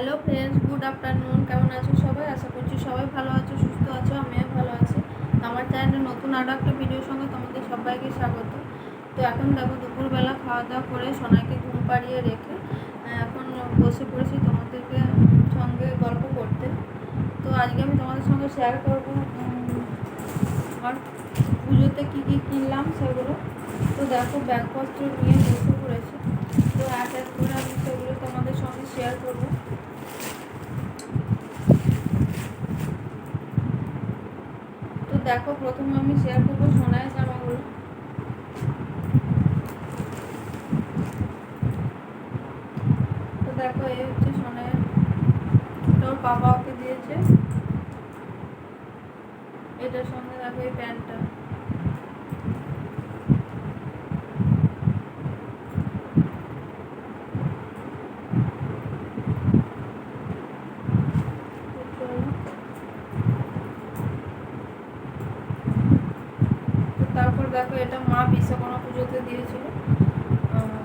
Hello friends good afternoon কেমন আছো সবাই? আশা করছি সবাই ভালো আছো, সুস্থ আছো, আমিও ভালো আছি। আমার চ্যানেলে নতুন আরও একটা ভিডিওর সঙ্গে তোমাদের সবাইকে স্বাগত। তো এখন দেখো, দুপুরবেলা খাওয়া দাওয়া করে সোনাকে ঘুম পাড়িয়ে রেখে এখন বসে পড়েছি তোমাদেরকে সঙ্গে গল্প করতে। তো আজকে আমি তোমাদের সঙ্গে শেয়ার করব আমার পুজোতে কী কী কিনলাম সেগুলো। তো দেখো, ব্যাগপত্র নিয়ে বসে পড়েছি। তো এক এক করে আমি সেগুলো তোমাদের সঙ্গে শেয়ার করব। তো দেখো, প্রথমে আমি শেয়ার করব সোনায় জামাগুলো তো দেখো, এই হচ্ছে সোনায় তোর বাবা ওকে দিয়েছে। এটার সঙ্গে দেখো এই প্যান্টটা তো চলো। তো তারপর দেখো এটা মা বিশ্বকর্মা পুজোতে দিয়েছিল আহ,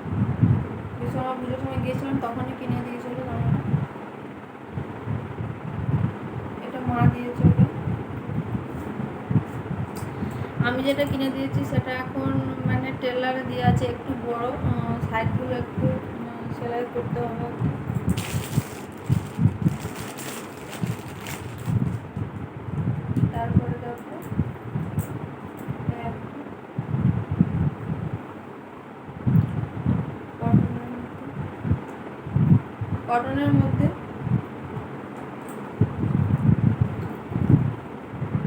বিশ্বকর্মা পুজোর সময় গিয়েছিলাম তখনই কিনে দিয়েছিল জামাটা এটা মা আমি যেটা কিনে দিয়েছি সেটা এখন মানে টেলারে দিয়ে আছে, একটু বড় সাইডগুলো একটু সেলাই করতে হবে। তারপরে কটনের মধ্যে কটনের মধ্যে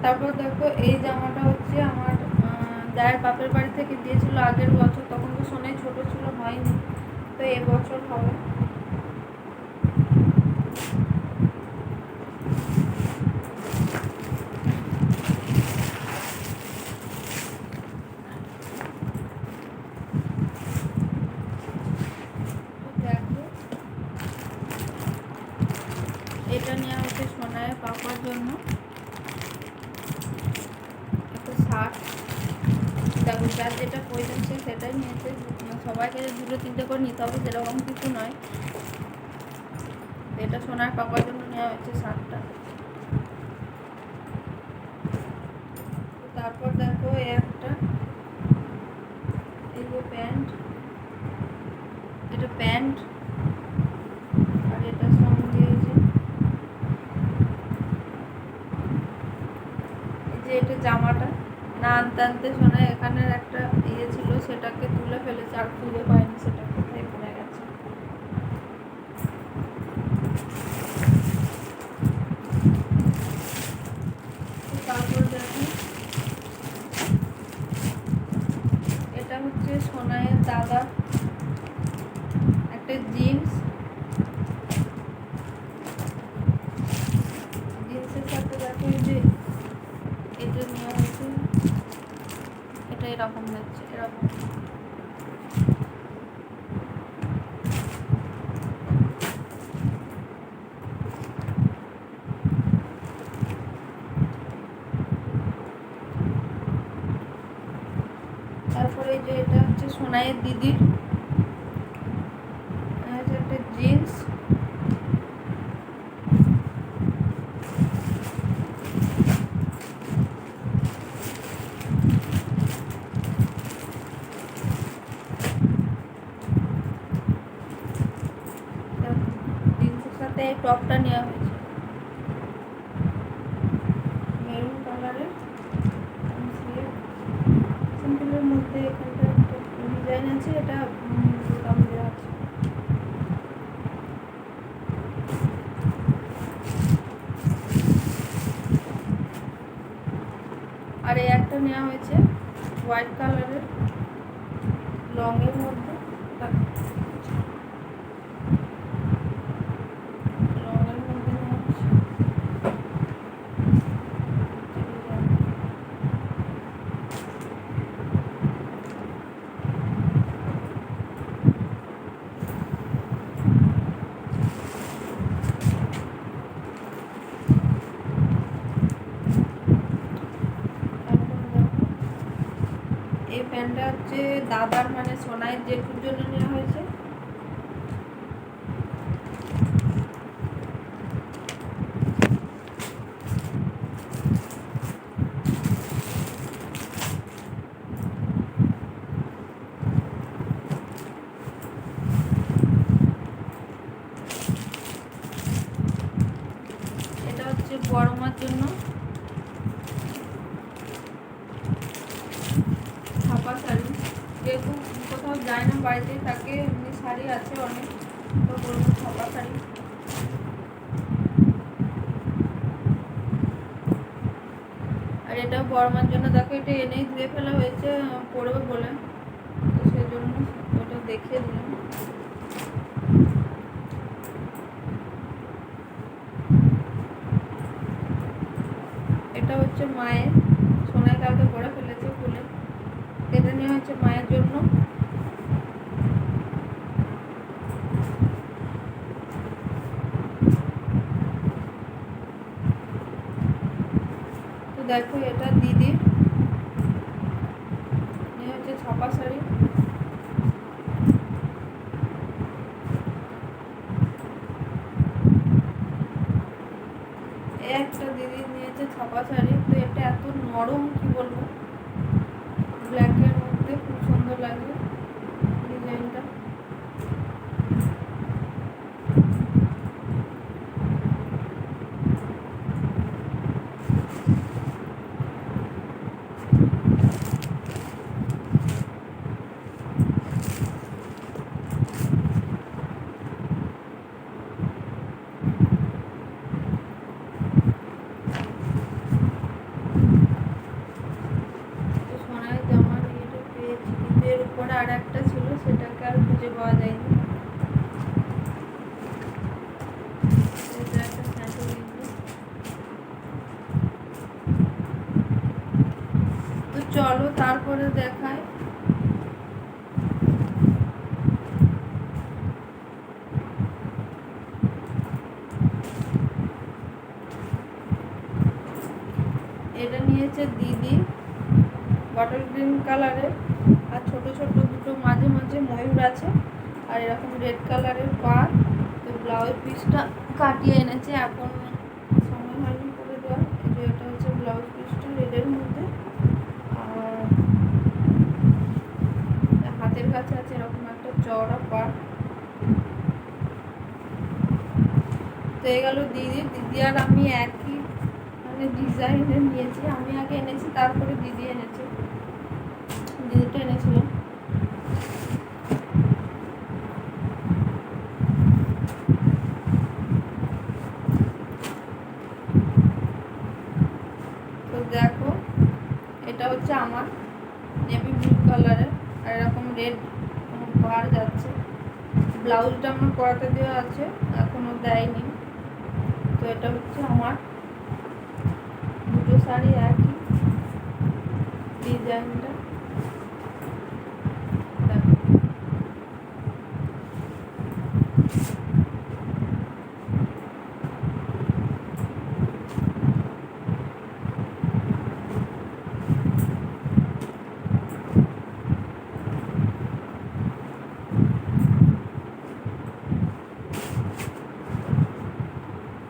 তারপর দেখো, এই জামাটা হচ্ছে আমার জায়ের বাপের বাড়ি থেকে দিয়েছিল আগের বছর, তখন তো সোনাই ছোট ছিল, হয়নি। তো এবছর হবে। এটা নেওয়া হচ্ছে সোনায় পাপার জন্য একটা শার্ট দেখো যার যেটা প্রয়োজন সে সেটাই নিয়েছে। সবাইকে দুটো তিনটে করে নিতে হবে সেরকম কিছু নয়। এটা সোনার পাপার জন্য নেওয়া হয়েছে শার্টটা তারপর দেখো একটা। এই যে প্যান্ট। এটা প্যান্ট। আর এটার সঙ্গে এই যে এই যে এটা জামাটা। আনতে আনতে শোনা এখানের একটা ইয়ে ছিল সেটাকে তুলে ফেলেছে আর খুঁজে পায়নি সেটা কোথায় পড়ে গেছে তো তারপর দেখো এটা হচ্ছে সোনাইয়ের দাদা একটা জিন্স জিন্সের সাথে দেখো এই যে এটা নেওয়া হয়েছে এরকম তারপরে যে এটা হচ্ছে সোনাইয়ের দিদির আর হচ্ছে একটা জিন্স জিন্সের সাথে এই টপটা নেওয়া হয়েছে। মেরুন মধ্যে ডিজাইন আছে, এটা আর এই একটা নেওয়া হয়েছে হোয়াইট কালারের লংয়ের মধ্যে। প্যান্টটা হচ্ছে দাদার মানে সোনায় জেঠুর জন্য নেওয়া হয়েছে। গরমার জন্য। যায় না বাড়িতেই থাকে, এমনি শাড়ি আছে অনেক। তো বলব ছাপা শাড়ি। আর এটা গরমার জন্য, দেখো এটা এনেই ধুয়ে ফেলা হয়েছে পড়বে বলে। তো সেই জন্য ওটা দেখিয়ে দিলাম। এটা হচ্ছে মায়ের, সোনায় কালকে পরে ফেলেছে ফুলে। এটা নিয়ে হচ্ছে মায়ের জন্য তো দেখো এটা দিদি। হচ্ছে ছাপা শাড়ি এই একটা দিদি নিয়েছে ছাপা শাড়ি তো এটা এত নরম কি বলব ব্ল্যাকের মধ্যে খুব সুন্দর লাগে ডিজাইনটা তো সোনার জামা নিয়েটা পেয়েছি কিন্তু এর উপরে আর একটা ছিল সেটাকে আর খুঁজে পাওয়া যায়নি এটা একটা স্যান্ডো কিন্তু তো চলো, তারপরে দেখায়। এটা নিয়েছে দিদি বটল গ্রিন কালারের আর ছোট ছোট দুটো মাঝে মাঝে ময়ূর আছে। আর এরকম রেড কালারের পার তো ব্লাউজ পিসটা কাটিয়ে এনেছে। এখন সময় হয়নি করে দেওয়া এটা হচ্ছে ব্লাউজ পিসটা রেডের মধ্যে আর হাতের কাছে আছে এরকম একটা চওড়া পাট। তো এই গেল দিদি। দিদি আর আমি একই মানে ডিজাইনের নিয়েছি। আমি আগে এনেছি, তারপরে দিদি এনেছে। দিদিটা তো দেখো এটা হচ্ছে আমার নেভি ব্লু কালারের আর এরকম রেড বার যাচ্ছে। ব্লাউজটা আমার করাতে দেওয়া আছে এখনও দেয়নি। তো এটা হচ্ছে আমার। দুটো শাড়ি একই। ডিজাইনটা দেখো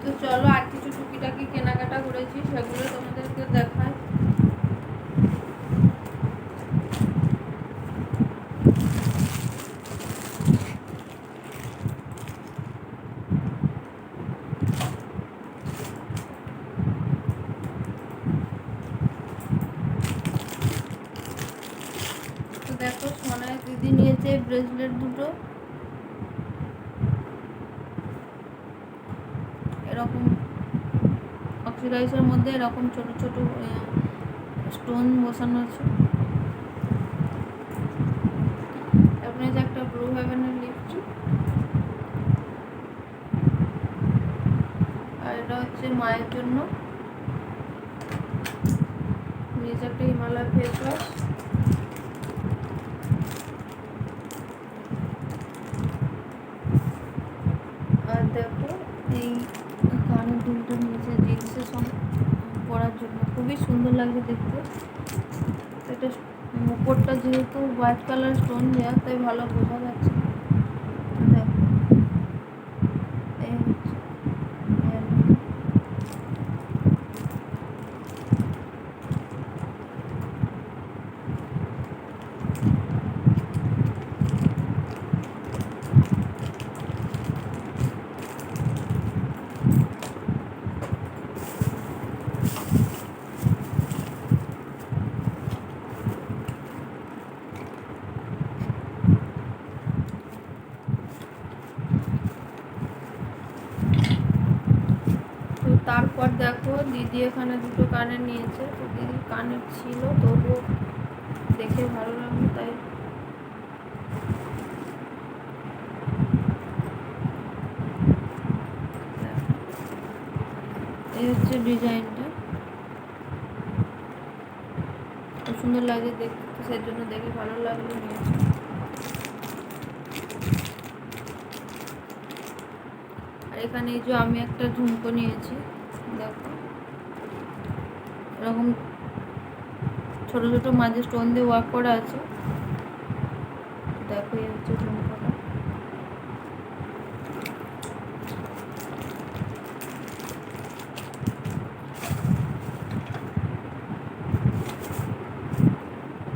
তো চলো, আর কিছু টুকিটাকি কেনাকাটা করেছি, সেগুলো তোমাদেরকে দেখায় দেখো সোনায় দিদি নিয়েছে ব্রেসলেট দুটো। এরকম অক্সিডাইজের মধ্যে এরকম ছোট ছোট স্টোন বসানো আছে। তারপরে একটা ব্লু হেভেনের লিপস্টিক আর এটা হচ্ছে মায়ের জন্য। নিচে একটা হিমালয় ফেস ওয়াশ আর দেখো এই কানের দুলটা নিচে জিন্সের সঙ্গে পরার জন্য খুবই সুন্দর লাগছে দেখতে। এটা মুকুটটা যেহেতু হোয়াইট কালার স্টোন দেওয়া তাই ভালো বোঝা যাচ্ছে দেখো এই হচ্ছে earring। তারপর দেখো দিদি এখানে দুটো কানের নিয়েছে, তো দিদির কানের ছিল, তবুও দেখে ভালো লাগল, তাই। এই হচ্ছে ডিজাইনটা। খুব সুন্দর লাগে দেখতে সেই জন্য দেখে ভালো লাগল, নিয়েছি। আর এখানে এই যে আমি একটা ঝুমকো নিয়েছি, দেখো। এরকম ছোট ছোট মাঝে স্টোন দিয়ে ওয়ার্ক করা আছে। দেখো এই হচ্ছে ঝুমকোটা।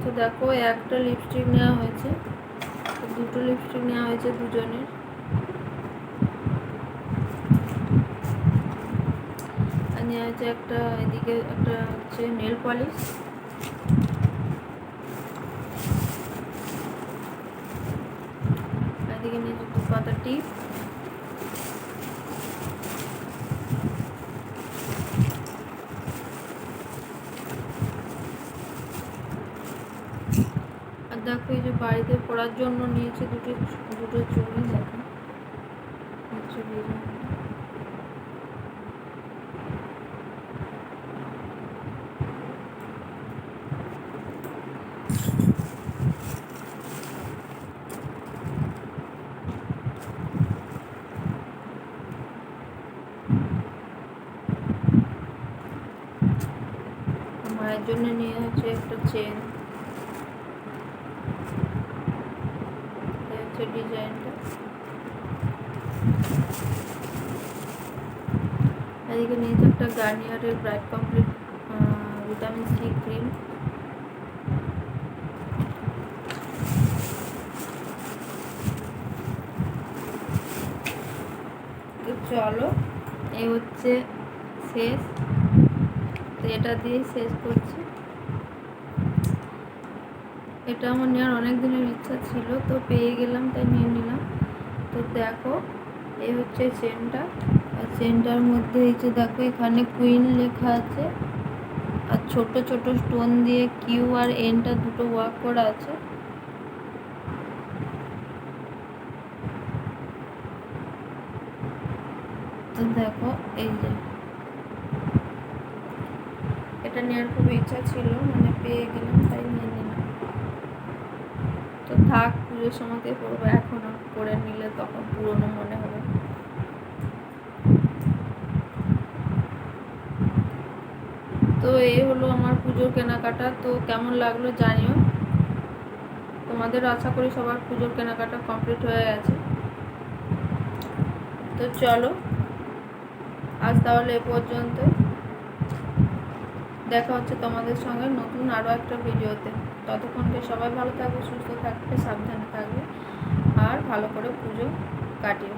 তো দেখো, একটা লিপস্টিক নেওয়া হয়েছে। দুটো লিপস্টিক নেওয়া হয়েছে দুজনের। নেওয়া হয়েছে একটা এদিকে একটা হচ্ছে নেল পলিশ এদিকে নিয়েছে দু পাতা টিপ। আর দেখো এই যে বাড়িতে পড়ার জন্য নিয়েছে দুটো দুটো চুড়ি, দেখো। হচ্ছে মায়ের জন্য নিয়ে হচ্ছে একটা চেন হচ্ছে ডিজাইনটা। এদিকে নিয়েছে একটা গার্নিয়ারের bright complete vitamin C cream চলো এই হচ্ছে শেষ। তো এটা দিয়েই শেষ করছি। এটা আমার নেওয়ার অনেক দিনের ইচ্ছা ছিল, তো পেয়ে গেলাম, তাই নিয়ে নিলাম। তো দেখো, এই হচ্ছে চেনটা আর চেনটার মধ্যে এই যে দেখো, এখানে কুইন লেখা আছে। আর ছোট ছোট স্টোন দিয়ে কিউ আর এনটা দুটো ওয়ার্ক করা আছে। তো দেখো, এই যে। এটা নেওয়ার খুব ইচ্ছা ছিল মানে পেয়ে গেলাম, তাই নিয়ে নিলাম। তো থাক, পুজোর সময়তে পড়ব এখন করে নিলে তখন পুরনো মনে হবে। তো এই হলো আমার পুজোর কেনাকাটা, তো কেমন লাগল জানিও। তোমাদের আশা করি সবার পুজোর কেনাকাটা কমপ্লিট হয়ে গেছে। তো চলো, আজ তাহলে এ পর্যন্ত। দেখা হচ্ছে তোমাদের সঙ্গে নতুন আরও একটা ভিডিওতে। ততক্ষণকে সবাই ভালো থাকবে সুস্থ থাকবে সাবধানে থাকবে আর ভালো করে পুজো কাটিয়ে